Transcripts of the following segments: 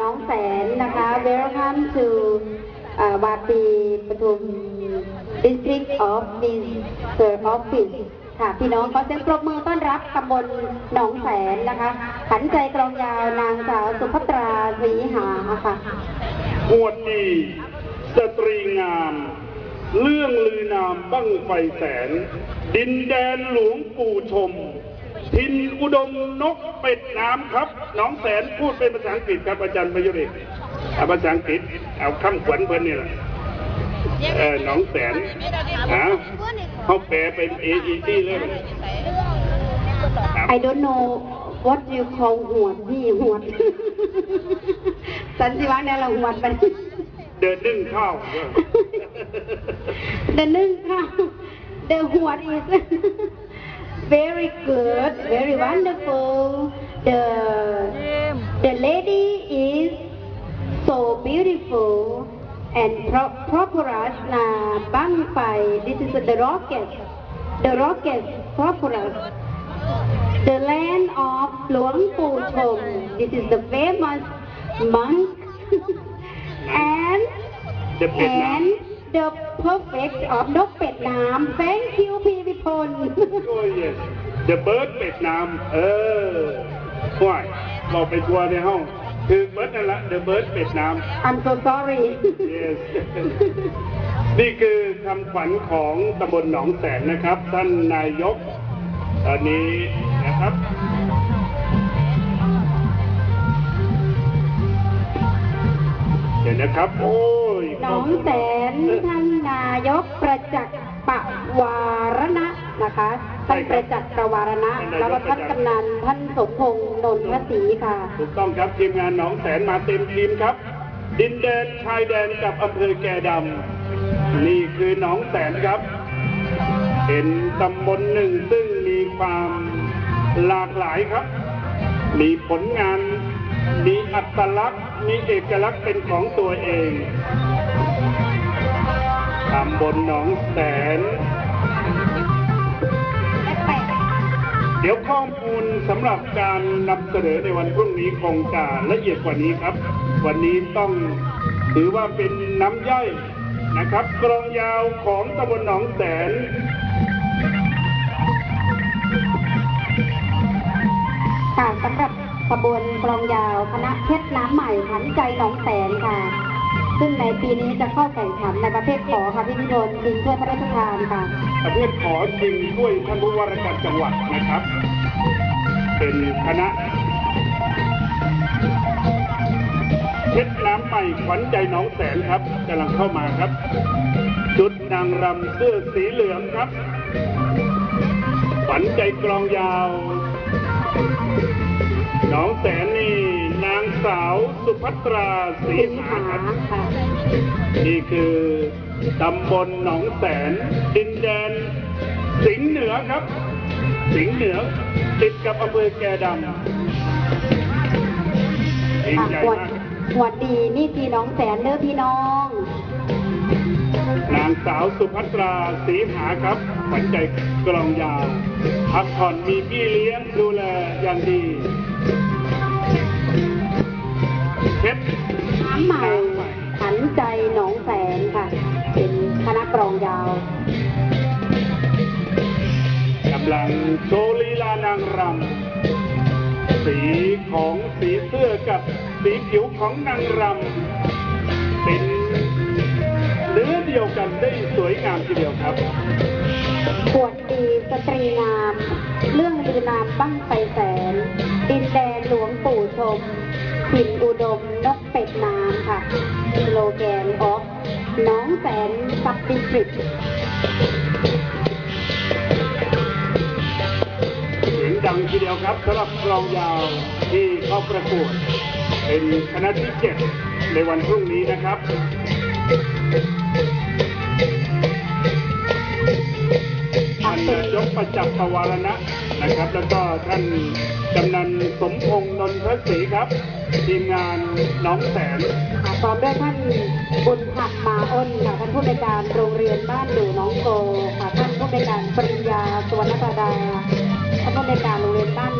น้องแสนนะคะ Welcome to อ่าวาปีปทุม District Office Sir Office ค่ะ พี่น้องขอเสียงปรบมือต้อนรับตำบลหนองแสนนะคะขันใจกลองยาวนางสาวสุภัตราศรีหาค่ะหวดดีสตรีงาม เรื่องลือนามบั้งไฟแสน ดินแดนหลวงปู่ชม ทินอุดมนกเป็ดน้ำครับน้องแสนพูดเป็นภาษาอังกฤษครับอาจารย์ประยุทธ์เอกเอาภาษาอังกฤษเอาคำขวัญเพิ่นนี่แหละเออน้องแสนฮะเขาแปลเป็น A E T เลยครับ I don't know what you call หวดพี่หวด สันสิวังเนี่ยเราหวดไปเดินนึ่งข้าว The นึ่งข้าว The หวด is very good, very wonderful. The, the lady is so beautiful and prosperous. Na Bangpai. This is the rocket, the rocket prosperous. The land of Luang Pu Chom. This is the famous monk and the and the perfect of นกเป็ดน้ำ thank you พี่วิพลำโอ้ย yes The bird เป็ดน้ำเออห่วยเราไปทัวร์ในห้อง คือเบิร์ดนั่นละ The bird เป็ดน้ำ I'm so sorry yes นี่คือคำขวัญของตำบลหนองแสนนะครับ ท่านนายก ตอนนี้นะครับ เดี๋ยวนะครับ โอ้ยห นองแสนท่านนายกประจักษ์ปวารณะนะคะท่านประจักษ์ประวารณะ แล้วก็ท่านกำนันท่านสมพงษ์นนทศรีค่ะ ถูกต้องครับทีมงานหนองแสนมาเต็มทีมครับ ดินแดนชายแดนกับอำเภอแก่ดำนี่คือหนองแสนครับ เป็นตำบลหนึ่งซึ่งมีความหลากหลายครับ มีผลงานมีอัตลักษณ์ มีเอกลักษณ์เป็นของตัวเองตำบลหนองแสน เดี๋ยวข้อมูลสำหรับการนำเสนอในวันพรุ่งนี้คงจะละเอียดกว่านี้ครับ วันนี้ต้องถือว่าเป็นน้ำย่อยนะครับกรองยาวของตำบลหนองแสนค่ะสำหรับขบวนกลองยาวคณะเพชรน้ำใหม่ขันใจหนองแสนค่ะ ซึ่งในปีนี้จะเข้าแข่งขันในประเภทขอค่ะพี่พิพลจริงเพื่อพระราชทานค่ะ ประเภทขอชิงช่วยท่านผู้ว่าราชการจังหวัดนะครับ เป็นคณะเพชรน้ำใหม่ขวัญใจน้องแสนครับกำลังเข้ามาครับชุดนางรำเสื้อสีเหลืองครับขวัญใจกลองยาว น้องแสน สาวสุภัตราศรีสิงหาหาครับค่ะนี่คือตำบลหนองแสน ดินแดน สิงห์เหนือครับ สิงห์เหนือ ติดกับอำเภอแกดำยิ่งอะใหญ่หวดมากหวดดีนี่พี่น้องแสนเด้อพี่น้อง นางสาวสุภัตราศรีหาครับขวัญใจกลองยาวพักผ่อนมีพี่เลี้ยงดูแลอย่างดี เพชรน้ำใหม่ขันใจหนองแสนค่ะ เป็นคณะกลองยาวกำลังโชว์ลีลานางรำสีของสีเสื้อกับสีผิวของนางรำเป็นเนื้อเดียวกันได้สวยงามทีเดียวครับขวดดีสตรีงาม เรื่องลือนามบั้งไฟแสน ดินแดนหลวงปู่ชมถิ่นอุดม สนซับดิสตริกเสียงดังทีเดียวครับสำหรับกลองยาวที่เข้าประกวด เป็นคณะที่เจ็ดในวันพรุ่งนี้นะครับท่านนายก ประจักษ์ปวารณะนะครับ แล้วก็ท่านกำนันสมพงษ์นนทศรีครับ ทีมงานน้องแสนค่ะพร้อมด้วยท่านบุญผักมาอ้นค่ะท่านผู้ในการโรงเรียนบ้านดูน้องโกค่ะท่านผู้ในการปริญญาสวนปดาท่านผู้ในการโรงเรียนบ้าน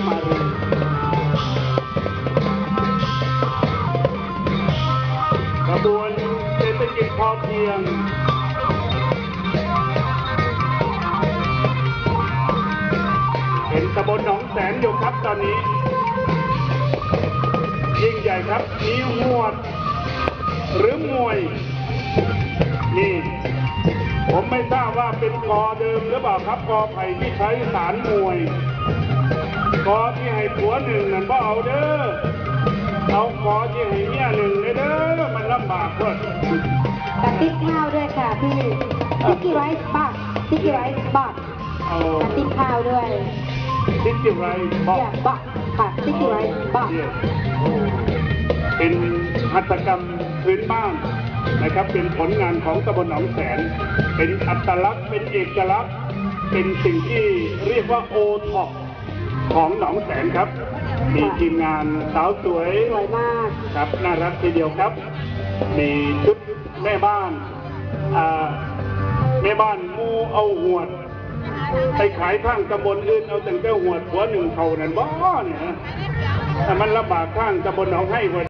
รมราชกุมารีขบวนเศรษฐกิจพอเพียงเป็นตำบลหนองแสนอยู่ครับตอนนี้ ยิ่งใหญ่ครับมีหวด หรือมวย นี่ผมไม่ทราบว่าเป็นกอเดิมหรือเปล่าครับกอไผ่ที่ใช้สารมวย ผัวหนึ่งนั่นบ่เอาเด้อเอากอที่ให้เมียหนึ่งเลยเด้อมันลำบากเพื่อนกระติบข้าวด้วยค่ะพี่ซิกกี้ไรซ์บักซิกกี้ไรซ์บักเอากระติบข้าวด้วยทิศจิไรบอกอย่าบักค่ะซิกกี้ไรซ์บักเนี่ยเป็นหัตถกรรมพื้นบ้านนะครับ เป็นผลงานของตำบลหนองแสน เป็นอัตลักษณ์เป็นเอกลักษณ์ เป็นสิ่งที่เรียกว่าโอท็อป ของหนองแสนครับ มีทีมงานสาวสวยสวยมากครับน่ารักทีเดียวครับ มีชุดแม่บ้านอ่าแม่บ้านมูเอาหวดไปขายข้างตำบลอื่นเอาแต่งแต่หวดหัวหนึ่งเขานั่นบ่เนี่ยแต่มันลำบากข้างตำบลหนองให้หัว